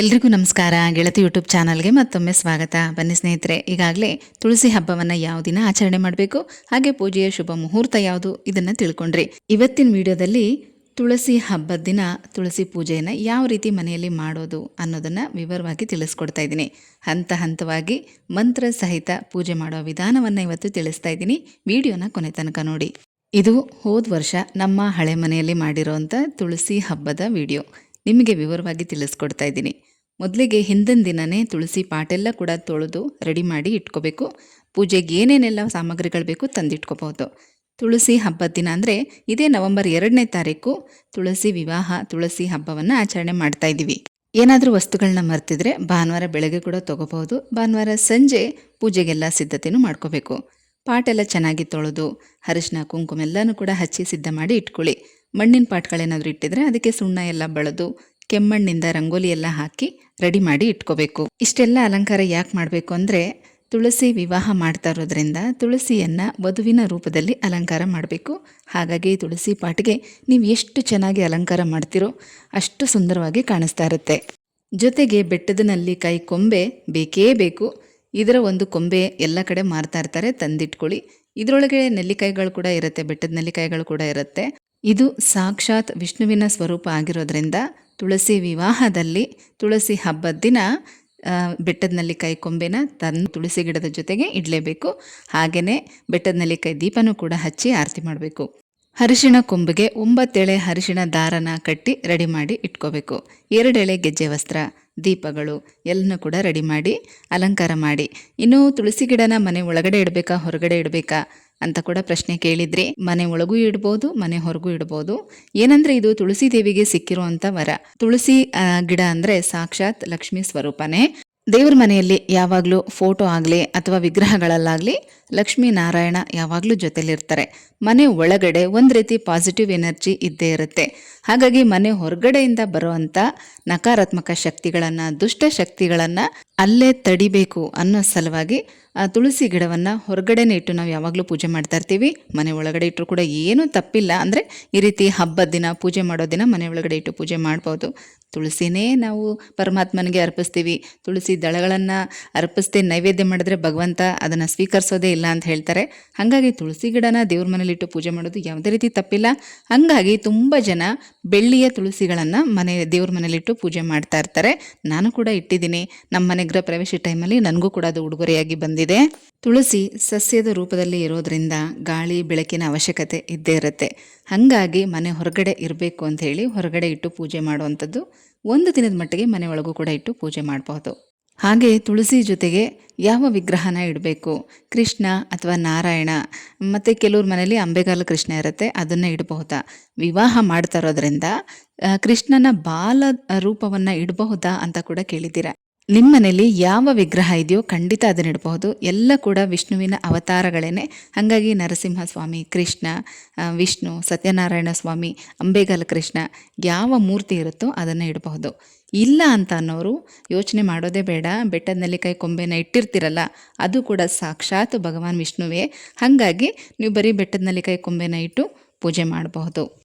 ಎಲ್ರಿಗೂ ನಮಸ್ಕಾರ. ಗೆಳತಿ ಯೂಟ್ಯೂಬ್ ಚಾನಲ್ಗೆ ಮತ್ತೊಮ್ಮೆ ಸ್ವಾಗತ. ಬನ್ನಿ ಸ್ನೇಹಿತರೆ, ಈಗಾಗಲೇ ತುಳಸಿ ಹಬ್ಬವನ್ನು ಯಾವ ದಿನ ಆಚರಣೆ ಮಾಡಬೇಕು? ಹಾಗೆ ಪೂಜೆಯ ಶುಭ ಮುಹೂರ್ತ ಯಾವುದು? ಇದನ್ನು ತಿಳ್ಕೊಂಡ್ರಿ. ಇವತ್ತಿನ ವಿಡಿಯೋದಲ್ಲಿ ತುಳಸಿ ಹಬ್ಬದ ದಿನ ತುಳಸಿ ಪೂಜೆಯನ್ನು ಯಾವ ರೀತಿ ಮನೆಯಲ್ಲಿ ಮಾಡೋದು ಅನ್ನೋದನ್ನು ವಿವರವಾಗಿ ತಿಳಿಸ್ಕೊಡ್ತಾ ಇದ್ದೀನಿ. ಹಂತ ಹಂತವಾಗಿ ಮಂತ್ರ ಸಹಿತ ಪೂಜೆ ಮಾಡೋ ವಿಧಾನವನ್ನು ಇವತ್ತು ತಿಳಿಸ್ತಾ ಇದ್ದೀನಿ. ವಿಡಿಯೋನ ಕೊನೆ ತನಕ ನೋಡಿ. ಇದು ಹೋದ ವರ್ಷ ನಮ್ಮ ಹಳೆ ಮನೆಯಲ್ಲಿ ಮಾಡಿರೋಂಥ ತುಳಸಿ ಹಬ್ಬದ ವಿಡಿಯೋ. ನಿಮಗೆ ವಿವರವಾಗಿ ತಿಳಿಸ್ಕೊಡ್ತಾ ಇದ್ದೀನಿ. ಮೊದಲಿಗೆ ಹಿಂದಿನ ದಿನನೇ ತುಳಸಿ ಪಾಟೆಲ್ಲ ಕೂಡ ತೊಳೆದು ರೆಡಿ ಮಾಡಿ ಇಟ್ಕೋಬೇಕು. ಪೂಜೆಗೆ ಏನೇನೆಲ್ಲ ಸಾಮಗ್ರಿಗಳು ಬೇಕು ತಂದಿಟ್ಕೋಬಹುದು. ತುಳಸಿ ಹಬ್ಬದ ದಿನ ಅಂದರೆ ಇದೇ ನವೆಂಬರ್ ಎರಡನೇ ತಾರೀಕು ತುಳಸಿ ವಿವಾಹ, ತುಳಸಿ ಹಬ್ಬವನ್ನು ಆಚರಣೆ ಮಾಡ್ತಾ ಇದ್ದೀವಿ. ಏನಾದರೂ ವಸ್ತುಗಳನ್ನ ಮರ್ತಿದ್ರೆ ಭಾನುವಾರ ಬೆಳಗ್ಗೆ ಕೂಡ ತೊಗೋಬಹುದು. ಭಾನುವಾರ ಸಂಜೆ ಪೂಜೆಗೆಲ್ಲ ಸಿದ್ಧತೆಯೂ ಮಾಡ್ಕೋಬೇಕು. ಪಾಟೆಲ್ಲ ಚೆನ್ನಾಗಿ ತೊಳೆದು ಅರಿಶಿನ, ಕುಂಕುಮ ಎಲ್ಲನೂ ಕೂಡ ಹಚ್ಚಿ ಸಿದ್ಧ ಮಾಡಿ ಇಟ್ಕೊಳ್ಳಿ. ಮಣ್ಣಿನ ಪಾಟ್ಗಳೇನಾದರೂ ಇಟ್ಟಿದ್ರೆ ಅದಕ್ಕೆ ಸುಣ್ಣ ಎಲ್ಲ ಬಳದು ಕೆಮ್ಮಣ್ಣಿಂದ ರಂಗೋಲಿ ಎಲ್ಲ ಹಾಕಿ ರೆಡಿ ಮಾಡಿ ಇಟ್ಕೋಬೇಕು. ಇಷ್ಟೆಲ್ಲ ಅಲಂಕಾರ ಯಾಕೆ ಮಾಡಬೇಕು ಅಂದರೆ ತುಳಸಿ ವಿವಾಹ ಮಾಡ್ತಾ ಇರೋದ್ರಿಂದ ತುಳಸಿಯನ್ನು ವಧುವಿನ ರೂಪದಲ್ಲಿ ಅಲಂಕಾರ ಮಾಡಬೇಕು. ಹಾಗಾಗಿ ತುಳಸಿ ಪಾಟ್ಗೆ ನೀವು ಎಷ್ಟು ಚೆನ್ನಾಗಿ ಅಲಂಕಾರ ಮಾಡ್ತೀರೋ ಅಷ್ಟು ಸುಂದರವಾಗಿ ಕಾಣಿಸ್ತಾ ಇರುತ್ತೆ. ಜೊತೆಗೆ ಬೆಟ್ಟದ ಕೈ ಕೊಂಬೆ ಬೇಕೇ ಬೇಕು. ಇದರ ಒಂದು ಕೊಂಬೆ ಎಲ್ಲ ಕಡೆ ಮಾರ್ತಾ ಇರ್ತಾರೆ, ತಂದಿಟ್ಕೊಳ್ಳಿ. ಇದರೊಳಗೆ ನೆಲ್ಲಿಕಾಯಿಗಳು ಕೂಡ ಇರುತ್ತೆ, ಬೆಟ್ಟದ ನೆಲ್ಲಿಕಾಯಿಗಳು ಕೂಡ ಇರುತ್ತೆ. ಇದು ಸಾಕ್ಷಾತ್ ವಿಷ್ಣುವಿನ ಸ್ವರೂಪ ಆಗಿರೋದ್ರಿಂದ ತುಳಸಿ ವಿವಾಹದಲ್ಲಿ ತುಳಸಿ ಹಬ್ಬದ ದಿನ ಬೆಟ್ಟದನಲ್ಲಿ ಕೈ ಕೊಂಬೆನ ತಂದು ತುಳಸಿ ಗಿಡದ ಜೊತೆಗೆ ಇಡಲೇಬೇಕು. ಹಾಗೆಯೇ ಬೆಟ್ಟದ ಕೈ ದೀಪನೂ ಕೂಡ ಹಚ್ಚಿ ಆರತಿ ಮಾಡಬೇಕು. ಅರಿಶಿಣ ಕೊಂಬಿಗೆ ಒಂಬತ್ತೆಳೆ ಅರಿಶಿಣ ದಾರನ ಕಟ್ಟಿ ರೆಡಿ ಮಾಡಿ ಇಟ್ಕೋಬೇಕು. ಎರಡೆಳೆ ಗೆಜ್ಜೆ ವಸ್ತ್ರ, ದೀಪಗಳು ಎಲ್ಲನೂ ಕೂಡ ರೆಡಿ ಮಾಡಿ ಅಲಂಕಾರ ಮಾಡಿ. ಇನ್ನು ತುಳಸಿ ಗಿಡನ ಮನೆ ಒಳಗಡೆ ಇಡಬೇಕಾ, ಹೊರಗಡೆ ಇಡಬೇಕಾ? ಅಂತ ಕೂಡ ಪ್ರಶ್ನೆ ಕೇಳಿದ್ರಿ, ಮನೆ ಒಳಗೂ ಇಡ್ಬೋದು, ಮನೆ ಹೊರಗೂ ಇಡ್ಬೋದು. ಏನಂದ್ರೆ ಇದು ತುಳಸಿ ದೇವಿಗೆ ಸಿಕ್ಕಿರುವಂತ ವರ. ತುಳಸಿ ಗಿಡ ಅಂದ್ರೆ ಸಾಕ್ಷಾತ್ ಲಕ್ಷ್ಮೀ ಸ್ವರೂಪನೇ. ದೇವ್ರ ಮನೆಯಲ್ಲಿ ಯಾವಾಗಲೂ ಫೋಟೋ ಆಗಲಿ ಅಥವಾ ವಿಗ್ರಹಗಳಲ್ಲಾಗಲಿ ಲಕ್ಷ್ಮೀ ನಾರಾಯಣ ಯಾವಾಗಲೂ ಜೊತೆಲಿರ್ತಾರೆ. ಮನೆ ಒಳಗಡೆ ಒಂದು ರೀತಿ ಪಾಸಿಟಿವ್ ಎನರ್ಜಿ ಇದ್ದೇ ಇರುತ್ತೆ. ಹಾಗಾಗಿ ಮನೆ ಹೊರಗಡೆಯಿಂದ ಬರುವಂಥ ನಕಾರಾತ್ಮಕ ಶಕ್ತಿಗಳನ್ನು, ದುಷ್ಟ ಶಕ್ತಿಗಳನ್ನು ಅಲ್ಲೇ ತಡಿಬೇಕು ಅನ್ನೋ ಸಲುವಾಗಿ ತುಳಸಿ ಗಿಡವನ್ನು ಹೊರಗಡೆನೇ ಇಟ್ಟು ನಾವು ಯಾವಾಗಲೂ ಪೂಜೆ ಮಾಡ್ತಾ ಇರ್ತೀವಿ. ಮನೆ ಒಳಗಡೆ ಇಟ್ಟರು ಕೂಡ ಏನೂ ತಪ್ಪಿಲ್ಲ. ಅಂದರೆ ಈ ರೀತಿ ಹಬ್ಬದ ದಿನ, ಪೂಜೆ ಮಾಡೋ ದಿನ ಮನೆ ಒಳಗಡೆ ಇಟ್ಟು ಪೂಜೆ ಮಾಡ್ಬೋದು. ತುಳಸಿನೇ ನಾವು ಪರಮಾತ್ಮನಿಗೆ ಅರ್ಪಿಸ್ತೀವಿ. ತುಳಸಿ ದಳಗಳನ್ನು ಅರ್ಪಿಸ್ದೆ ನೈವೇದ್ಯ ಮಾಡಿದ್ರೆ ಭಗವಂತ ಅದನ್ನು ಸ್ವೀಕರಿಸೋದೇ ಇಲ್ಲ ಅಂತ ಹೇಳ್ತಾರೆ. ಹಾಗಾಗಿ ತುಳಸಿ ಗಿಡನ ದೇವ್ರ ಮನೇಲಿಟ್ಟು ಪೂಜೆ ಮಾಡೋದು ಯಾವುದೇ ರೀತಿ ತಪ್ಪಿಲ್ಲ. ಹಾಗಾಗಿ ತುಂಬ ಜನ ಬೆಳ್ಳಿಯ ತುಳಸಿಗಳನ್ನು ಮನೆ, ದೇವ್ರ ಮನೇಲಿಟ್ಟು ಪೂಜೆ ಮಾಡ್ತಾ ಇರ್ತಾರೆ. ನಾನು ಕೂಡ ಇಟ್ಟಿದ್ದೀನಿ. ನಮ್ಮ ಮನೆ ಗೃಹ ಪ್ರವೇಶ ಟೈಮಲ್ಲಿ ನನಗೂ ಕೂಡ ಅದು ಉಡುಗೊರೆಯಾಗಿ ಬಂದಿದೆ. ತುಳಸಿ ಸಸ್ಯದ ರೂಪದಲ್ಲಿ ಇರೋದ್ರಿಂದ ಗಾಳಿ ಬೆಳಕಿನ ಅವಶ್ಯಕತೆ ಇದ್ದೇ ಇರುತ್ತೆ. ಹಾಗಾಗಿ ಮನೆ ಹೊರಗಡೆ ಇರಬೇಕು ಅಂತ ಹೇಳಿ ಹೊರಗಡೆ ಇಟ್ಟು ಪೂಜೆ ಮಾಡುವಂಥದ್ದು ಒಂದು ದಿನದ ಮಟ್ಟಿಗೆ ಮನೆ ಒಳಗೂ ಕೂಡ ಇಟ್ಟು ಪೂಜೆ ಮಾಡಬಹುದು ಹಾಗೆ ತುಳಸಿ ಜೊತೆಗೆ ಯಾವ ವಿಗ್ರಹನ ಇಡಬೇಕು? ಕೃಷ್ಣ ಅಥವಾ ನಾರಾಯಣ? ಮತ್ತು ಕೆಲವ್ರ ಮನೇಲಿ ಅಂಬೆಗಾಲ ಕೃಷ್ಣ ಇರುತ್ತೆ, ಅದನ್ನು ಇಡಬಹುದಾ ವಿವಾಹ ಮಾಡ್ತಾ ಇರೋದ್ರಿಂದ ಕೃಷ್ಣನ ಬಾಲ ರೂಪವನ್ನು ಇಡಬಹುದಾ ಅಂತ ಕೂಡ ಕೇಳಿದ್ದೀರ? ನಿಮ್ಮ ಮನೇಲಿ ಯಾವ ವಿಗ್ರಹ ಇದೆಯೋ ಖಂಡಿತ ಅದನ್ನ ಇಡಬಹುದು. ಎಲ್ಲ ಕೂಡ ವಿಷ್ಣುವಿನ ಅವತಾರಗಳೇನೆ. ಹಾಗಾಗಿ ನರಸಿಂಹ ಸ್ವಾಮಿ ಕೃಷ್ಣ ವಿಷ್ಣು, ಸತ್ಯನಾರಾಯಣ ಸ್ವಾಮಿ, ಅಂಬೆಗಾಲ ಕೃಷ್ಣ ಯಾವ ಮೂರ್ತಿ ಇರುತ್ತೋ ಅದನ್ನು ಇಡಬಹುದು. ಇಲ್ಲ ಅಂತ ಅನ್ನೋರು ಯೋಚನೆ ಮಾಡೋದೇ ಬೇಡ. ಬೆಟ್ಟದ ನೆಲ್ಲಿಕಾಯಿ ಕೊಂಬೆನ ಇಟ್ಟಿರ್ತಿರಲ್ಲ, ಅದು ಕೂಡ ಸಾಕ್ಷಾತ್ ಭಗವಾನ್ ವಿಷ್ಣುವೇ. ಹಾಗಾಗಿ ನೀವು ಬರೀ ಬೆಟ್ಟದ ನೆಲ್ಲಿಕಾಯಿ ಕೊಂಬೆನ ಇಟ್ಟು ಪೂಜೆ ಮಾಡಬಹುದು.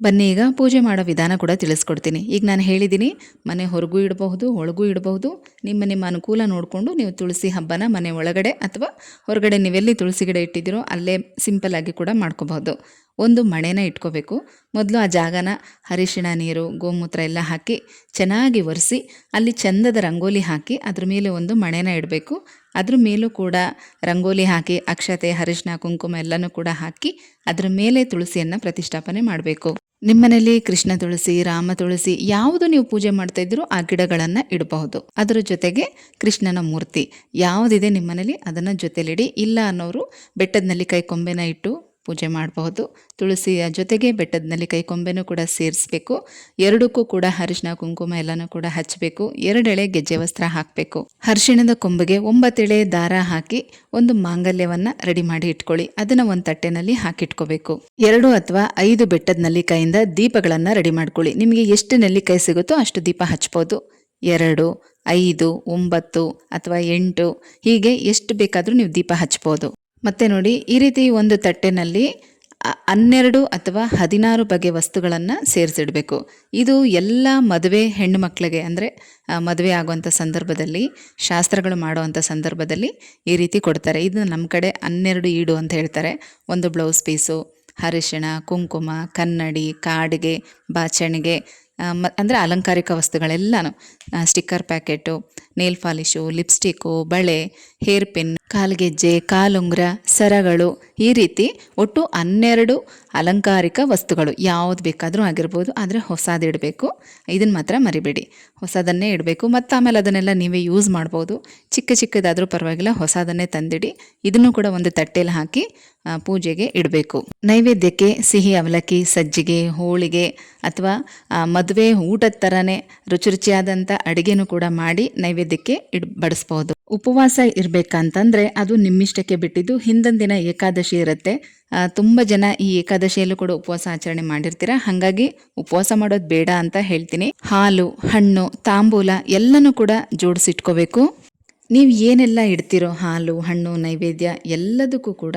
ಬನ್ನಿ ಈಗ ಪೂಜೆ ಮಾಡೋ ವಿಧಾನ ಕೂಡ ತಿಳಿಸ್ಕೊಡ್ತೀನಿ. ಈಗ ನಾನು ಹೇಳಿದ್ದೀನಿ, ಮನೆ ಹೊರಗೂ ಇಡಬಹುದು, ಒಳಗೂ ಇಡಬಹುದು. ನಿಮ್ಮ ನಿಮ್ಮ ಅನುಕೂಲ ನೋಡಿಕೊಂಡು ನೀವು ತುಳಸಿ ಹಬ್ಬನ ಮನೆ ಒಳಗಡೆ ಅಥವಾ ಹೊರಗಡೆ ನೀವೆಲ್ಲಿ ತುಳಸಿ ಗಿಡ ಇಟ್ಟಿದ್ದೀರೋ ಅಲ್ಲೇ ಸಿಂಪಲ್ ಆಗಿ ಕೂಡ ಮಾಡ್ಕೋಬಹುದು. ಒಂದು ಮಣೆನ ಇಟ್ಕೋಬೇಕು. ಮೊದಲು ಆ ಜಾಗನ ಅರಿಶಿಣ ನೀರು, ಗೋಮೂತ್ರ ಎಲ್ಲ ಹಾಕಿ ಚೆನ್ನಾಗಿ ಒರೆಸಿ, ಅಲ್ಲಿ ಚಂದದ ರಂಗೋಲಿ ಹಾಕಿ ಅದ್ರ ಮೇಲೆ ಒಂದು ಮಣೆನ ಇಡಬೇಕು. ಅದ್ರ ಮೇಲೂ ಕೂಡ ರಂಗೋಲಿ ಹಾಕಿ, ಅಕ್ಷತೆ, ಅರಿಶಿಣ, ಕುಂಕುಮ ಎಲ್ಲನೂ ಕೂಡ ಹಾಕಿ ಅದ್ರ ಮೇಲೆ ತುಳಸಿಯನ್ನು ಪ್ರತಿಷ್ಠಾಪನೆ ಮಾಡಬೇಕು. ನಿಮ್ಮನೇಲಿ ಕೃಷ್ಣ ತುಳಸಿ, ರಾಮ ತುಳಸಿ ಯಾವುದು ನೀವು ಪೂಜೆ ಮಾಡ್ತಾ ಇದ್ರೂ ಆ ಗಿಡಗಳನ್ನು ಇಡಬಹುದು. ಅದರ ಜೊತೆಗೆ ಕೃಷ್ಣನ ಮೂರ್ತಿ. ಯಾವುದಿದೆ ನಿಮ್ಮನೇಲಿ ಅದನ್ನು ಜೊತೆಲಿಡಿ. ಇಲ್ಲ ಅನ್ನೋರು ಬೆಟ್ಟದ ಕೈ ಕೊಂಬೆನ ಇಟ್ಟು ಪೂಜೆ ಮಾಡಬಹುದು. ತುಳಸಿಯ ಜೊತೆಗೆ ಬೆಟ್ಟದ ನೆಲ್ಲಿಕಾಯಿ ಕೊಂಬೆನೂ ಕೂಡ ಸೇರಿಸ್ಬೇಕು. ಎರಡಕ್ಕೂ ಕೂಡ ಅರಿಶಿನ ಕುಂಕುಮ ಎಲ್ಲನೂ ಕೂಡ ಹಚ್ಚಬೇಕು ಎರಡೆಳೆ ಗೆಜ್ಜೆ ವಸ್ತ್ರ ಹಾಕಬೇಕು. ಅರಿಶಿಣದ ಕೊಂಬೆಗೆ ಒಂಬತ್ತೆಳೆ ದಾರ ಹಾಕಿ ಒಂದು ಮಾಂಗಲ್ಯವನ್ನ ರೆಡಿ ಮಾಡಿ ಇಟ್ಕೊಳ್ಳಿ. ಅದನ್ನ ಒಂದು ತಟ್ಟೆನಲ್ಲಿ ಹಾಕಿಟ್ಕೋಬೇಕು. ಎರಡು ಅಥವಾ ಐದು ಬೆಟ್ಟದ ನೆಲ್ಲಿಕಾಯಿಂದ ದೀಪಗಳನ್ನ ರೆಡಿ ಮಾಡ್ಕೊಳ್ಳಿ. ನಿಮಗೆ ಎಷ್ಟು ನೆಲ್ಲಿಕಾಯಿ ಸಿಗುತ್ತೋ ಅಷ್ಟು ದೀಪ ಹಚ್ಬೋದು. ಎರಡು, ಐದು, ಒಂಬತ್ತು ಅಥವಾ ಎಂಟು. ಹೀಗೆ ಎಷ್ಟು ಬೇಕಾದರೂ ನೀವು ದೀಪ ಹಚ್ಬೋದು. ಮತ್ತೆ ನೋಡಿ, ಈ ರೀತಿ ಒಂದು ತಟ್ಟೆನಲ್ಲಿ ಹನ್ನೆರಡು ಅಥವಾ ಹದಿನಾರು ಬಗೆ ವಸ್ತುಗಳನ್ನು ಸೇರಿಸಿಡಬೇಕು. ಇದು ಎಲ್ಲ ಮದುವೆ ಹೆಣ್ಣು ಮಕ್ಕಳಿಗೆ ಅಂದರೆ ಮದುವೆ ಆಗುವಂಥ ಸಂದರ್ಭದಲ್ಲಿ, ಶಾಸ್ತ್ರಗಳು ಮಾಡುವಂಥ ಸಂದರ್ಭದಲ್ಲಿ ಈ ರೀತಿ ಕೊಡ್ತಾರೆ. ಇದು ನಮ್ಮ ಕಡೆ ಹನ್ನೆರಡು ಈಡು ಅಂತ ಹೇಳ್ತಾರೆ. ಒಂದು ಬ್ಲೌಸ್ ಪೀಸು, ಅರಿಶಿಣ, ಕುಂಕುಮ, ಕನ್ನಡಿ, ಕಾಡಿಗೆ, ಬಾಚಣಿಗೆ ಮ, ಅಂದರೆ ಅಲಂಕಾರಿಕ ವಸ್ತುಗಳೆಲ್ಲನೂ. Sticker packet, nail polish lipstick ಬಳೆ ಹೇರ್ ಪಿನ್ ಕಾಲ್ಗೆಜ್ಜೆ, ಕಾಲುಂಗ್ರ, ಸರಗಳು ಈ ರೀತಿ ಒಟ್ಟು ಹನ್ನೆರಡು ಅಲಂಕಾರಿಕ ವಸ್ತುಗಳು. ಯಾವುದು ಬೇಕಾದರೂ ಆಗಿರ್ಬೋದು, ಆದರೆ ಹೊಸದು ಇಡಬೇಕು. ಇದನ್ನು ಮಾತ್ರ ಮರಿಬೇಡಿ. ಹೊಸದನ್ನೇ ಇಡಬೇಕು. ಮತ್ತು ಆಮೇಲೆ ಅದನ್ನೆಲ್ಲ ನೀವೇ ಯೂಸ್ ಮಾಡ್ಬೋದು. ಚಿಕ್ಕ ಚಿಕ್ಕದಾದರೂ ಪರವಾಗಿಲ್ಲ, ಹೊಸದನ್ನೇ ತಂದಿಡಿ. ಇದನ್ನು ಕೂಡ ಒಂದು ತಟ್ಟೆಯಲ್ಲಿ ಹಾಕಿ ಪೂಜೆಗೆ ಇಡಬೇಕು. ನೈವೇದ್ಯಕ್ಕೆ ಸಿಹಿ, ಅವಲಕ್ಕಿ, ಸಜ್ಜಿಗೆ, ಹೋಳಿಗೆ ಅಥವಾ ಮದುವೆ ಊಟದ ಥರನೇ ರುಚಿ ರುಚಿಯಾದಂಥ ಅಡುಗೆನೂ ಕೂಡ ಮಾಡಿ ನೈವೇದ್ಯಕ್ಕೆ ಇಡ್, ಬಡಿಸ್ಬೋದು. ಉಪವಾಸ ಇರಬೇಕಂತಂದರೆ ಅದು ನಿಮ್ಮಿಷ್ಟಕ್ಕೆ ಬಿಟ್ಟಿದ್ದು ಹಿಂದಿನ ದಿನ ಏಕಾದಶಿ ಇರುತ್ತೆ. ತುಂಬ ಜನ ಈ ಏಕಾದಶಿಯಲ್ಲೂ ಕೂಡ ಉಪವಾಸ ಆಚರಣೆ ಮಾಡಿರ್ತೀರ. ಹಾಗಾಗಿ ಉಪವಾಸ ಮಾಡೋದು ಬೇಡ ಅಂತ ಹೇಳ್ತೀನಿ. ಹಾಲು, ಹಣ್ಣು, ತಾಂಬೂಲ ಎಲ್ಲನೂ ಕೂಡ ಜೋಡಿಸಿಟ್ಕೋಬೇಕು. ನೀವು ಏನೆಲ್ಲ ಇಡ್ತಿರೋ ಹಾಲು, ಹಣ್ಣು, ನೈವೇದ್ಯ ಎಲ್ಲದಕ್ಕೂ ಕೂಡ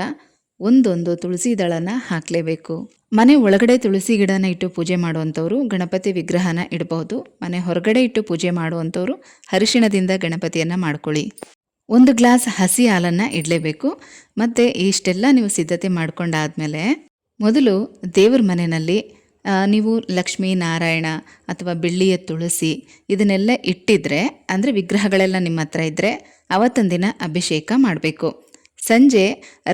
ಒಂದೊಂದು ತುಳಸಿ ದಳನ ಹಾಕಲೇಬೇಕು. ಮನೆ ಒಳಗಡೆ ತುಳಸಿ ಗಿಡನ ಇಟ್ಟು ಪೂಜೆ ಮಾಡುವಂಥವ್ರು ಗಣಪತಿ ವಿಗ್ರಹನ ಇಡಬಹುದು. ಮನೆ ಹೊರಗಡೆ ಇಟ್ಟು ಪೂಜೆ ಮಾಡುವಂಥವ್ರು ಅರಿಶಿಣದಿಂದ ಗಣಪತಿಯನ್ನು ಮಾಡ್ಕೊಳ್ಳಿ. ಒಂದು ಗ್ಲಾಸ್ ಹಸಿ ಹಾಲನ್ನು ಇಡಲೇಬೇಕು. ಮತ್ತು ಇಷ್ಟೆಲ್ಲ ನೀವು ಸಿದ್ಧತೆ ಮಾಡ್ಕೊಂಡಾದ್ಮೇಲೆ ಮೊದಲು ದೇವ್ರ ಮನೆಯಲ್ಲಿ ನೀವು ಲಕ್ಷ್ಮೀ ನಾರಾಯಣ ಅಥವಾ ಬೆಳ್ಳಿಯ ತುಳಸಿ ಇದನ್ನೆಲ್ಲ ಇಟ್ಟಿದ್ರೆ, ಅಂದರೆ ವಿಗ್ರಹಗಳೆಲ್ಲ ನಿಮ್ಮ ಹತ್ರ ಇದ್ದರೆ ಅವತ್ತೊಂದಿನ ದಿನ ಅಭಿಷೇಕ ಮಾಡಬೇಕು. ಸಂಜೆ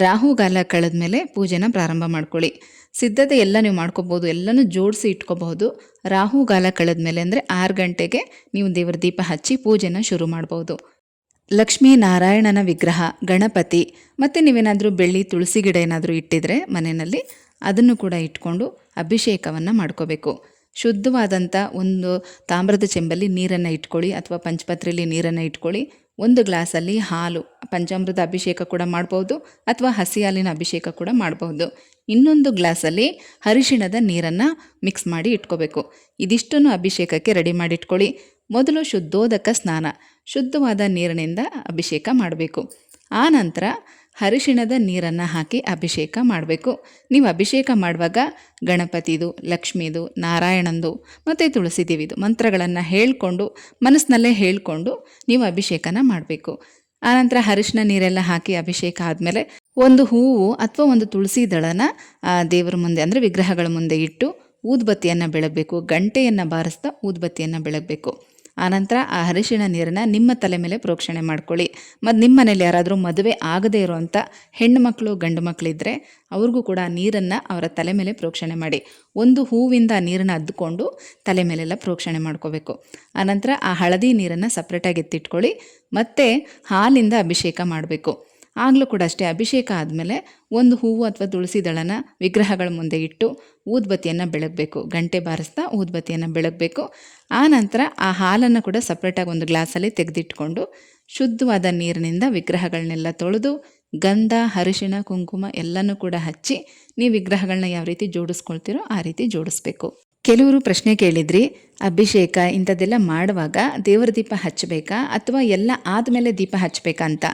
ರಾಹುಗಾಲ ಕಳೆದ್ಮೇಲೆ ಪೂಜೆನ ಪ್ರಾರಂಭ ಮಾಡ್ಕೊಳ್ಳಿ. ಸಿದ್ಧತೆ ಎಲ್ಲ ನೀವು ಮಾಡ್ಕೋಬೋದು ಎಲ್ಲನೂ ಜೋಡಿಸಿ ಇಟ್ಕೋಬಹುದು. ರಾಹುಗಾಲ ಕಳೆದ್ಮೇಲೆ ಅಂದರೆ ಆರು ಗಂಟೆಗೆ ನೀವು ದೇವರ ದೀಪ ಹಚ್ಚಿ ಪೂಜೆನ ಶುರು ಮಾಡ್ಬೋದು ಲಕ್ಷ್ಮೀ ನಾರಾಯಣನ ವಿಗ್ರಹ, ಗಣಪತಿ ಮತ್ತು ನೀವೇನಾದರೂ ಬೆಳ್ಳಿ ತುಳಸಿ ಗಿಡ ಏನಾದರೂ ಇಟ್ಟಿದ್ರೆ ಮನೆಯಲ್ಲಿ ಅದನ್ನು ಕೂಡ ಇಟ್ಕೊಂಡು ಅಭಿಷೇಕವನ್ನು ಮಾಡ್ಕೋಬೇಕು. ಶುದ್ಧವಾದಂಥ ಒಂದು ತಾಮ್ರದ ಚೆಂಬಲ್ಲಿ ನೀರನ್ನು ಇಟ್ಕೊಳ್ಳಿ ಅಥವಾ ಪಂಚಪತ್ರೆಯಲ್ಲಿ ನೀರನ್ನು ಇಟ್ಕೊಳ್ಳಿ. ಒಂದು ಗ್ಲಾಸಲ್ಲಿ ಹಾಲು, ಪಂಚಾಮೃತ ಅಭಿಷೇಕ ಕೂಡ ಮಾಡ್ಬೋದು ಅಥವಾ ಹಸಿ ಹಾಲಿನ ಅಭಿಷೇಕ ಕೂಡ ಮಾಡ್ಬೋದು. ಇನ್ನೊಂದು ಗ್ಲಾಸಲ್ಲಿ ಅರಿಶಿಣದ ನೀರನ್ನು ಮಿಕ್ಸ್ ಮಾಡಿ ಇಟ್ಕೋಬೇಕು. ಇದಿಷ್ಟನ್ನು ಅಭಿಷೇಕಕ್ಕೆ ರೆಡಿ ಮಾಡಿ ಇಟ್ಕೊಳ್ಳಿ. ಮೊದಲು ಶುದ್ಧೋದಕ ಸ್ನಾನ, ಶುದ್ಧವಾದ ನೀರಿನಿಂದ ಅಭಿಷೇಕ ಮಾಡಬೇಕು. ಆ ನಂತರ ಅರಿಶಿಣದ ನೀರನ್ನು ಹಾಕಿ ಅಭಿಷೇಕ ಮಾಡಬೇಕು. ನೀವು ಅಭಿಷೇಕ ಮಾಡುವಾಗ ಗಣಪತಿದು, ಲಕ್ಷ್ಮೀದು, ನಾರಾಯಣಂದು ಮತ್ತು ತುಳಸಿ ದೇವಿದು ಮಂತ್ರಗಳನ್ನು ಹೇಳಿಕೊಂಡು, ಮನಸ್ಸಿನಲ್ಲೇ ಹೇಳಿಕೊಂಡು ನೀವು ಅಭಿಷೇಕನ ಮಾಡಬೇಕು. ಆನಂತರ ಅರಿಶಿನ ನೀರೆಲ್ಲ ಹಾಕಿ ಅಭಿಷೇಕ ಆದಮೇಲೆ ಒಂದು ಹೂವು ಅಥವಾ ಒಂದು ತುಳಸಿ ದಳನ ದೇವರ ಮುಂದೆ ಅಂದರೆ ವಿಗ್ರಹಗಳ ಮುಂದೆ ಇಟ್ಟು ಊದ್ಬತ್ತಿಯನ್ನು ಬೆಳಗಬೇಕು. ಗಂಟೆಯನ್ನು ಬಾರಿಸ್ತಾ ಊದ್ಬತ್ತಿಯನ್ನು ಬೆಳಗಬೇಕು. ಆನಂತರ ಆ ಅರಿಶಿಣ ನೀರನ್ನು ನಿಮ್ಮ ತಲೆ ಮೇಲೆ ಪ್ರೋಕ್ಷಣೆ ಮಾಡ್ಕೊಳ್ಳಿ. ಮತ್ತು ನಿಮ್ಮ ಮನೇಲಿ ಯಾರಾದರೂ ಮದುವೆ ಆಗದೇ ಇರುವಂಥ ಹೆಣ್ಣು ಮಕ್ಕಳು ಗಂಡು ಮಕ್ಕಳಿದ್ದರೆ ಅವ್ರಿಗೂ ಕೂಡ ನೀರನ್ನು ಅವರ ತಲೆ ಮೇಲೆ ಪ್ರೋಕ್ಷಣೆ ಮಾಡಿ. ಒಂದು ಹೂವಿಂದ ನೀರನ್ನು ಅದ್ದುಕೊಂಡು ತಲೆ ಮೇಲೆಲ್ಲ ಪ್ರೋಕ್ಷಣೆ ಮಾಡ್ಕೋಬೇಕು. ಆನಂತರ ಆ ಹಳದಿ ನೀರನ್ನು ಸಪ್ರೇಟಾಗಿ ಎತ್ತಿಟ್ಕೊಳ್ಳಿ. ಮತ್ತು ಹಾಲಿಂದ ಅಭಿಷೇಕ ಮಾಡಬೇಕು. ಆಗಲೂ ಕೂಡ ಅಷ್ಟೇ ಅಭಿಷೇಕ ಆದಮೇಲೆ ಒಂದು ಹೂವು ಅಥವಾ ತುಳಸಿ ದಳನ ವಿಗ್ರಹಗಳ ಮುಂದೆ ಇಟ್ಟು ಊದ್ಬತ್ತಿಯನ್ನು ಬೆಳಗಬೇಕು. ಗಂಟೆ ಬಾರಿಸ್ತಾ ಊದ್ಬತ್ತಿಯನ್ನು ಬೆಳಗಬೇಕು. ಆ ನಂತರ ಆ ಹಾಲನ್ನು ಕೂಡ ಸಪ್ರೇಟಾಗಿ ಒಂದು ಗ್ಲಾಸಲ್ಲಿ ತೆಗೆದಿಟ್ಕೊಂಡು ಶುದ್ಧವಾದ ನೀರಿನಿಂದ ವಿಗ್ರಹಗಳನ್ನೆಲ್ಲ ತೊಳೆದು ಗಂಧ, ಅರಿಶಿಣ, ಕುಂಕುಮ ಎಲ್ಲನೂ ಕೂಡ ಹಚ್ಚಿ ನೀವು ವಿಗ್ರಹಗಳನ್ನ ಯಾವ ರೀತಿ ಜೋಡಿಸ್ಕೊಳ್ತೀರೋ ಆ ರೀತಿ ಜೋಡಿಸ್ಬೇಕು. ಕೆಲವರು ಪ್ರಶ್ನೆ ಕೇಳಿದ್ರಿ, ಅಭಿಷೇಕ ಇಂಥದ್ದೆಲ್ಲ ಮಾಡುವಾಗ ದೇವರ ದೀಪ ಹಚ್ಚಬೇಕಾ ಅಥವಾ ಎಲ್ಲ ಆದಮೇಲೆ ದೀಪ ಹಚ್ಚಬೇಕಾ ಅಂತ?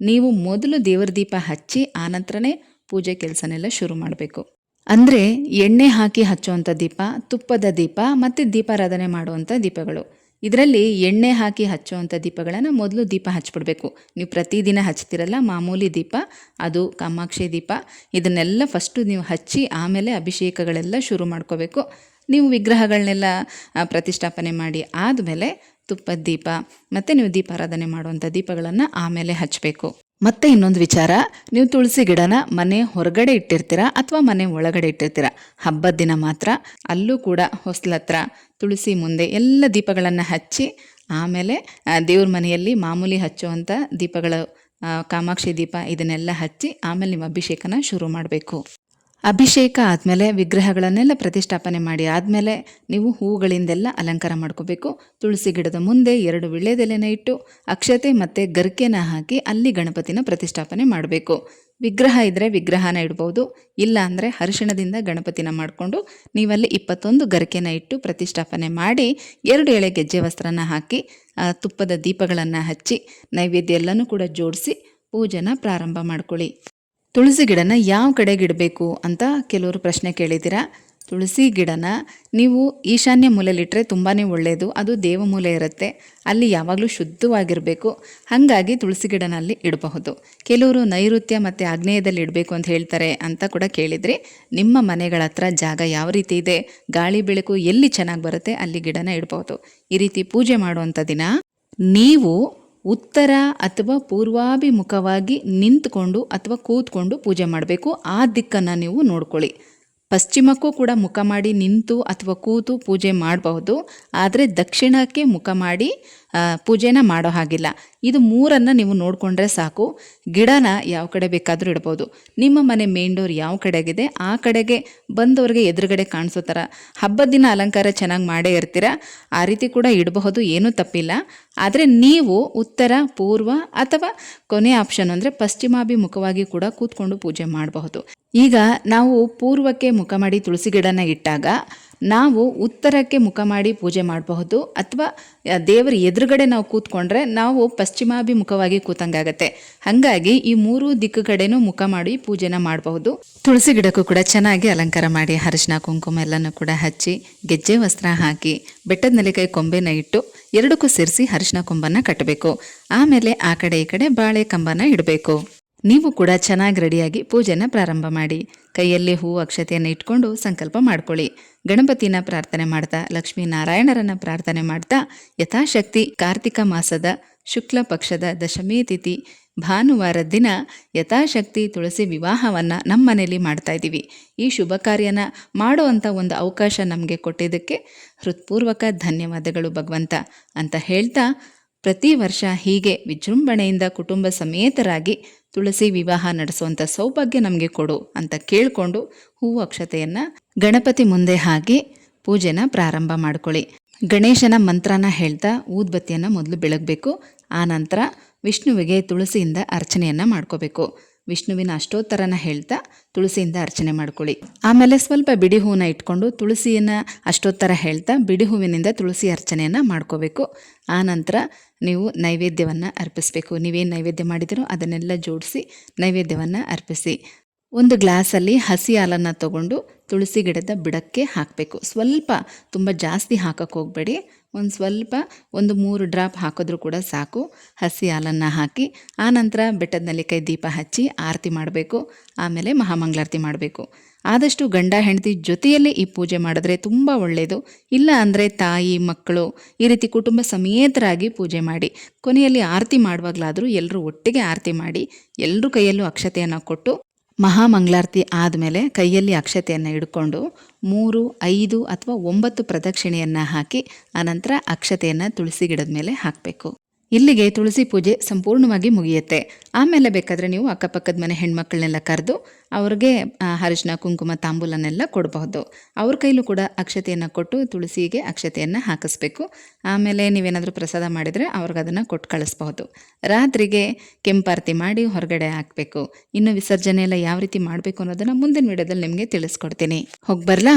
ನೀವು ಮೊದಲು ದೇವರ ದೀಪ ಹಚ್ಚಿ ಆನಂತರನೇ ಪೂಜೆ ಕೆಲಸನೆಲ್ಲ ಶುರು ಮಾಡಬೇಕು. ಅಂದರೆ ಎಣ್ಣೆ ಹಾಕಿ ಹಚ್ಚುವಂಥ ದೀಪ ತುಪ್ಪದ ದೀಪ ಮತ್ತು ದೀಪಾರಾಧನೆ ಮಾಡುವಂಥ ದೀಪಗಳು. ಇದರಲ್ಲಿ ಎಣ್ಣೆ ಹಾಕಿ ಹಚ್ಚುವಂಥ ದೀಪಗಳನ್ನು ಮೊದಲು ದೀಪ ಹಚ್ಬಿಡ್ಬೇಕು. ನೀವು ಪ್ರತಿದಿನ ಹಚ್ತಿರಲ್ಲ ಮಾಮೂಲಿ ದೀಪ ಅದು ಕಾಮಾಕ್ಷಿ ದೀಪ ಇದನ್ನೆಲ್ಲ ಫಸ್ಟು ನೀವು ಹಚ್ಚಿ ಆಮೇಲೆ ಅಭಿಷೇಕಗಳೆಲ್ಲ ಶುರು ಮಾಡ್ಕೋಬೇಕು. ನೀವು ವಿಗ್ರಹಗಳನ್ನೆಲ್ಲ ಪ್ರತಿಷ್ಠಾಪನೆ ಮಾಡಿ ಆದಮೇಲೆ ತುಪ್ಪದ ದೀಪ, ಮತ್ತು ನೀವು ದೀಪಾರಾಧನೆ ಮಾಡುವಂಥ ದೀಪಗಳನ್ನು ಆಮೇಲೆ ಹಚ್ಚಬೇಕು ಮತ್ತೆ ಇನ್ನೊಂದು ವಿಚಾರ, ನೀವು ತುಳಸಿ ಗಿಡನ ಮನೆ ಹೊರಗಡೆ ಇಟ್ಟಿರ್ತೀರಾ ಅಥವಾ ಮನೆ ಒಳಗಡೆ ಇಟ್ಟಿರ್ತೀರಾ? ಹಬ್ಬದ ದಿನ ಮಾತ್ರ, ಅಲ್ಲೂ ಕೂಡ ಹೊಸ್ಲತ್ರ, ತುಳಸಿ ಮುಂದೆ ಎಲ್ಲ ದೀಪಗಳನ್ನು ಹಚ್ಚಿ, ಆಮೇಲೆ ದೇವ್ರ ಮನೆಯಲ್ಲಿ ಮಾಮೂಲಿ ಹಚ್ಚುವಂಥ ದೀಪಗಳು ಕಾಮಾಕ್ಷಿ ದೀಪ ಇದನ್ನೆಲ್ಲ ಹಚ್ಚಿ, ಆಮೇಲೆ ನಿಮ್ಮ ಅಭಿಷೇಕನ ಶುರು ಮಾಡಬೇಕು. ಅಭಿಷೇಕ ಆದಮೇಲೆ ವಿಗ್ರಹಗಳನ್ನೆಲ್ಲ ಪ್ರತಿಷ್ಠಾಪನೆ ಮಾಡಿ ಆದಮೇಲೆ ನೀವು ಹೂಗಳಿಂದೆಲ್ಲ ಅಲಂಕಾರ ಮಾಡ್ಕೋಬೇಕು. ತುಳಸಿ ಗಿಡದ ಮುಂದೆ ಎರಡು ವಿಳ್ಳೆದೆಲೆನ ಇಟ್ಟು ಅಕ್ಷತೆ ಮತ್ತು ಗರಿಕೆನ ಹಾಕಿ ಅಲ್ಲಿ ಗಣಪತಿನ ಪ್ರತಿಷ್ಠಾಪನೆ ಮಾಡಬೇಕು. ವಿಗ್ರಹ ಇದ್ದರೆ ವಿಗ್ರಹನ ಇಡ್ಬೋದು, ಇಲ್ಲ ಅಂದರೆ ಅರಿಶಿಣದಿಂದ ಗಣಪತಿನ ಮಾಡಿಕೊಂಡು ನೀವಲ್ಲಿ ಇಪ್ಪತ್ತೊಂದು ಗರಿಕೆನ ಇಟ್ಟು ಪ್ರತಿಷ್ಠಾಪನೆ ಮಾಡಿ ಎರಡು ಎಳೆ ಗೆಜ್ಜೆ ವಸ್ತ್ರನ ಹಾಕಿ ತುಪ್ಪದ ದೀಪಗಳನ್ನು ಹಚ್ಚಿ ನೈವೇದ್ಯ ಎಲ್ಲನೂ ಕೂಡ ಜೋಡಿಸಿ ಪೂಜೆನ ಪ್ರಾರಂಭ ಮಾಡ್ಕೊಳ್ಳಿ. ತುಳಸಿ ಗಿಡನ ಯಾವ ಕಡೆ ಗಿಡಬೇಕು ಅಂತ ಕೆಲವರು ಪ್ರಶ್ನೆ ಕೇಳಿದ್ದೀರಾ? ತುಳಸಿ ಗಿಡನ ನೀವು ಈಶಾನ್ಯ ಮೂಲೆಯಲ್ಲಿಟ್ಟರೆ ತುಂಬಾ ಒಳ್ಳೆಯದು, ಅದು ದೇವ ಮೂಲೆ ಇರುತ್ತೆ. ಅಲ್ಲಿ ಯಾವಾಗಲೂ ಶುದ್ಧವಾಗಿರಬೇಕು. ಹಾಗಾಗಿ ತುಳಸಿ ಗಿಡನ ಅಲ್ಲಿ ಇಡಬಹುದು. ಕೆಲವರು ನೈಋತ್ಯ ಮತ್ತು ಆಗ್ನೇಯದಲ್ಲಿ ಇಡಬೇಕು ಅಂತ ಹೇಳ್ತಾರೆ ಅಂತ ಕೂಡ ಕೇಳಿದ್ರಿ. ನಿಮ್ಮ ಮನೆಗಳ ಹತ್ರ ಜಾಗ ಯಾವ ರೀತಿ ಇದೆ? ಗಾಳಿ, ಬೆಳಕು ಎಲ್ಲಿ ಚೆನ್ನಾಗಿ ಬರುತ್ತೆ ಅಲ್ಲಿ ಗಿಡನ ಇಡಬಹುದು. ಈ ರೀತಿ ಪೂಜೆ ಮಾಡುವಂಥ ದಿನ ನೀವು ಉತ್ತರ ಅಥವಾ ಪೂರ್ವಾಭಿಮುಖವಾಗಿ ನಿಂತ್ಕೊಂಡು ಅಥವಾ ಕೂತ್ಕೊಂಡು ಪೂಜೆ ಮಾಡಬೇಕು. ಆ ದಿಕ್ಕನ್ನು ನೀವು ನೋಡ್ಕೊಳ್ಳಿ. ಪಶ್ಚಿಮಕ್ಕೂ ಕೂಡ ಮುಖ ಮಾಡಿ ನಿಂತು ಅಥವಾ ಕೂತು ಪೂಜೆ ಮಾಡಬಹುದು. ಆದರೆ ದಕ್ಷಿಣಕ್ಕೆ ಮುಖ ಮಾಡಿ ಪೂಜೆನ ಮಾಡೋ ಹಾಗಿಲ್ಲ. ಇದು ಮೂರನ್ನು ನೀವು ನೋಡಿಕೊಂಡ್ರೆ ಸಾಕು. ಗಿಡನ ಯಾವ ಕಡೆ ಬೇಕಾದರೂ ಇಡ್ಬೋದು. ನಿಮ್ಮ ಮನೆ ಮೇನ್ ಡೋರ್ ಯಾವ ಕಡೆಗಿದೆ, ಆ ಕಡೆಗೆ ಬಂದವ್ರಿಗೆ ಎದುರುಗಡೆ ಕಾಣಿಸೋ ಥರ. ಹಬ್ಬದ ದಿನ ಅಲಂಕಾರ ಚೆನ್ನಾಗಿ ಮಾಡೇ ಇರ್ತೀರ. ಆ ರೀತಿ ಕೂಡ ಇಡಬಹುದು, ಏನೂ ತಪ್ಪಿಲ್ಲ. ಆದರೆ ನೀವು ಉತ್ತರ, ಪೂರ್ವ ಅಥವಾ ಕೊನೆ ಆಪ್ಷನ್ ಅಂದರೆ ಪಶ್ಚಿಮಾಭಿಮುಖವಾಗಿ ಕೂಡ ಕೂತ್ಕೊಂಡು ಪೂಜೆ ಮಾಡಬಹುದು. ಈಗ ನಾವು ಪೂರ್ವಕ್ಕೆ ಮುಖ ಮಾಡಿ ತುಳಸಿ ಗಿಡನ ಇಟ್ಟಾಗ ನಾವು ಉತ್ತರಕ್ಕೆ ಮುಖ ಮಾಡಿ ಪೂಜೆ ಮಾಡಬಹುದು ಅಥವಾ ದೇವರ ಎದುರುಗಡೆ ನಾವು ಕೂತ್ಕೊಂಡ್ರೆ ನಾವು ಪಶ್ಚಿಮಾಭಿಮುಖವಾಗಿ ಕೂತಂಗಾಗತ್ತೆ. ಹಾಗಾಗಿ ಈ ಮೂರು ದಿಕ್ಕು ಕಡೆನೂ ಮುಖ ಮಾಡಿ ಪೂಜೆನ ಮಾಡಬಹುದು. ತುಳಸಿ ಗಿಡಕ್ಕೂ ಕೂಡ ಚೆನ್ನಾಗಿ ಅಲಂಕಾರ ಮಾಡಿ ಅರಿಶಿನ, ಕುಂಕುಮ ಎಲ್ಲನೂ ಕೂಡ ಹಚ್ಚಿ ಗೆಜ್ಜೆ, ವಸ್ತ್ರ ಹಾಕಿ ಬೆಟ್ಟದ ನೆಲೆಕಾಯಿ ಕೊಂಬೆನ ಇಟ್ಟು ಎರಡಕ್ಕೂ ಸೇರಿಸಿ ಅರಿಶಿನ, ಕೊಂಬನ್ನ ಕಟ್ಟಬೇಕು. ಆಮೇಲೆ ಆ ಕಡೆ ಈ ಕಡೆ ಬಾಳೆ ಕಂಬನ ಇಡಬೇಕು. ನೀವು ಕೂಡ ಚೆನ್ನಾಗಿ ರೆಡಿಯಾಗಿ ಪೂಜೆನ ಪ್ರಾರಂಭ ಮಾಡಿ. ಕೈಯಲ್ಲಿ ಹೂ, ಅಕ್ಷತೆಯನ್ನು ಇಟ್ಕೊಂಡು ಸಂಕಲ್ಪ ಮಾಡ್ಕೊಳ್ಳಿ. ಗಣಪತಿನ ಪ್ರಾರ್ಥನೆ ಮಾಡ್ತಾ ಲಕ್ಷ್ಮೀ ನಾರಾಯಣರನ್ನ ಪ್ರಾರ್ಥನೆ ಮಾಡ್ತಾ, ಯಥಾಶಕ್ತಿ ಕಾರ್ತಿಕ ಮಾಸದ ಶುಕ್ಲ ಪಕ್ಷದ ದಶಮಿ ತಿಥಿ ಭಾನುವಾರದ ದಿನ ಯಥಾಶಕ್ತಿ ತುಳಸಿ ವಿವಾಹವನ್ನು ನಮ್ಮ ಮನೇಲಿ ಮಾಡ್ತಾ ಇದ್ದೀವಿ. ಈ ಶುಭ ಕಾರ್ಯನ ಮಾಡುವಂಥ ಒಂದು ಅವಕಾಶ ನಮಗೆ ಕೊಟ್ಟಿದ್ದಕ್ಕೆ ಹೃತ್ಪೂರ್ವಕ ಧನ್ಯವಾದಗಳು ಭಗವಂತ ಅಂತ ಹೇಳ್ತಾ, ಪ್ರತಿ ವರ್ಷ ಹೀಗೆ ವಿಜೃಂಭಣೆಯಿಂದ ಕುಟುಂಬ ಸಮೇತರಾಗಿ ತುಳಸಿ ವಿವಾಹ ನಡೆಸುವಂಥ ಸೌಭಾಗ್ಯ ನಮಗೆ ಕೊಡು ಅಂತ ಕೇಳಿಕೊಂಡು ಹೂವು ಅಕ್ಷತೆಯನ್ನು ಗಣಪತಿ ಮುಂದೆ ಹಾಕಿ ಪೂಜೆನ ಪ್ರಾರಂಭ ಮಾಡ್ಕೊಳ್ಳಿ. ಗಣೇಶನ ಮಂತ್ರನ ಹೇಳ್ತಾ ಊದ್ಬತ್ತಿಯನ್ನು ಮೊದಲು ಬೆಳಗಬೇಕು, ಆನಂತರ ವಿಷ್ಣುವಿಗೆ ತುಳಸಿಯಿಂದ ಅರ್ಚನೆಯನ್ನು ಮಾಡ್ಕೋಬೇಕು. ವಿಷ್ಣುವಿನ ಅಷ್ಟೋತ್ತರನ ಹೇಳ್ತಾ ತುಳಸಿಯಿಂದ ಅರ್ಚನೆ ಮಾಡ್ಕೊಳ್ಳಿ. ಆಮೇಲೆ ಸ್ವಲ್ಪ ಬಿಡಿ ಹೂವನ್ನ ಇಟ್ಕೊಂಡು ತುಳಸಿಯನ್ನ ಅಷ್ಟೋತ್ತರ ಹೇಳ್ತಾ ಬಿಡಿ ಹೂವಿನಿಂದ ತುಳಸಿ ಅರ್ಚನೆಯನ್ನು ಮಾಡ್ಕೋಬೇಕು. ಆನಂತರ ನೀವು ನೈವೇದ್ಯವನ್ನು ಅರ್ಪಿಸಬೇಕು. ನೀವೇನು ನೈವೇದ್ಯ ಮಾಡಿದಿರೋ ಅದನ್ನೆಲ್ಲ ಜೋಡಿಸಿ ನೈವೇದ್ಯವನ್ನು ಅರ್ಪಿಸಿ. ಒಂದು ಗ್ಲಾಸಲ್ಲಿ ಹಸಿ ಹಾಲನ್ನು ತಗೊಂಡು ತುಳಸಿ ಗಿಡದ ಬಿಡಕ್ಕೆ ಹಾಕಬೇಕು. ಸ್ವಲ್ಪ ತುಂಬ ಜಾಸ್ತಿ ಹಾಕಕ್ಕೆ ಹೋಗಬೇಡಿ. ಒಂದು ಸ್ವಲ್ಪ, ಒಂದು ಮೂರು ಡ್ರಾಪ್ ಹಾಕಿದ್ರೂ ಕೂಡ ಸಾಕು. ಹಸಿ ಹಾಲನ್ನು ಹಾಕಿ ಆನಂತರ ಬೆಟ್ಟದ ನೆಲ್ಲಿಕಾಯಿ ದೀಪ ಹಚ್ಚಿ ಆರತಿ ಮಾಡಬೇಕು. ಆಮೇಲೆ ಮಹಾಮಂಗಳಾರತಿ ಮಾಡಬೇಕು. ಆದಷ್ಟು ಗಂಡ ಹೆಂಡತಿ ಜೊತೆಯಲ್ಲೇ ಈ ಪೂಜೆ ಮಾಡಿದ್ರೆ ತುಂಬ ಒಳ್ಳೆಯದು ಇಲ್ಲ ಅಂದರೆ ತಾಯಿ, ಮಕ್ಕಳು ಈ ರೀತಿ ಕುಟುಂಬ ಸಮೇತರಾಗಿ ಪೂಜೆ ಮಾಡಿ, ಕೊನೆಯಲ್ಲಿ ಆರತಿ ಮಾಡುವಾಗಲಾದರೂ ಎಲ್ಲರೂ ಒಟ್ಟಿಗೆ ಆರತಿ ಮಾಡಿ ಎಲ್ಲರೂ ಕೈಯಲ್ಲೂ ಅಕ್ಷತೆಯನ್ನು ಕೊಟ್ಟು ಮಹಾಮಂಗಳಾರತಿ ಆದಮೇಲೆ ಕೈಯಲ್ಲಿ ಅಕ್ಷತೆಯನ್ನು ಹಿಡ್ಕೊಂಡು ಮೂರು, ಐದು ಅಥವಾ ಒಂಬತ್ತು ಪ್ರದಕ್ಷಿಣೆಯನ್ನು ಹಾಕಿ, ಆನಂತರ ಅಕ್ಷತೆಯನ್ನು ತುಳಸಿ ಗಿಡದ ಮೇಲೆ ಹಾಕಬೇಕು. ಇಲ್ಲಿಗೆ ತುಳಸಿ ಪೂಜೆ ಸಂಪೂರ್ಣವಾಗಿ ಮುಗಿಯುತ್ತೆ. ಆಮೇಲೆ ಬೇಕಾದರೆ ನೀವು ಅಕ್ಕಪಕ್ಕದ ಮನೆ ಹೆಣ್ಮಕ್ಳನ್ನೆಲ್ಲ ಕರೆದು ಅವ್ರಿಗೆ ಹರಿಶಿನ ಕುಂಕುಮ, ತಾಂಬೂಲನೆಲ್ಲ ಕೊಡಬಹುದು. ಅವ್ರ ಕೈಲೂ ಕೂಡ ಅಕ್ಷತೆಯನ್ನು ಕೊಟ್ಟು ತುಳಸಿಗೆ ಅಕ್ಷತೆಯನ್ನು ಹಾಕಿಸ್ಬೇಕು. ಆಮೇಲೆ ನೀವೇನಾದರೂ ಪ್ರಸಾದ ಮಾಡಿದರೆ ಅವ್ರಿಗೆ ಅದನ್ನು ಕೊಟ್ಟು ಕಳಿಸ್ಬಹುದು. ರಾತ್ರಿಗೆ ಕೆಂಪಾರತಿ ಮಾಡಿ ಹೊರಗಡೆ ಹಾಕಬೇಕು. ಇನ್ನು ವಿಸರ್ಜನೆ ಎಲ್ಲ ಯಾವ ರೀತಿ ಮಾಡಬೇಕು ಅನ್ನೋದನ್ನು ಮುಂದಿನ ವಿಡಿಯೋದಲ್ಲಿ ನಿಮಗೆ ತಿಳಿಸ್ಕೊಡ್ತೀನಿ. ಹೋಗಿ ಬರಲಾ?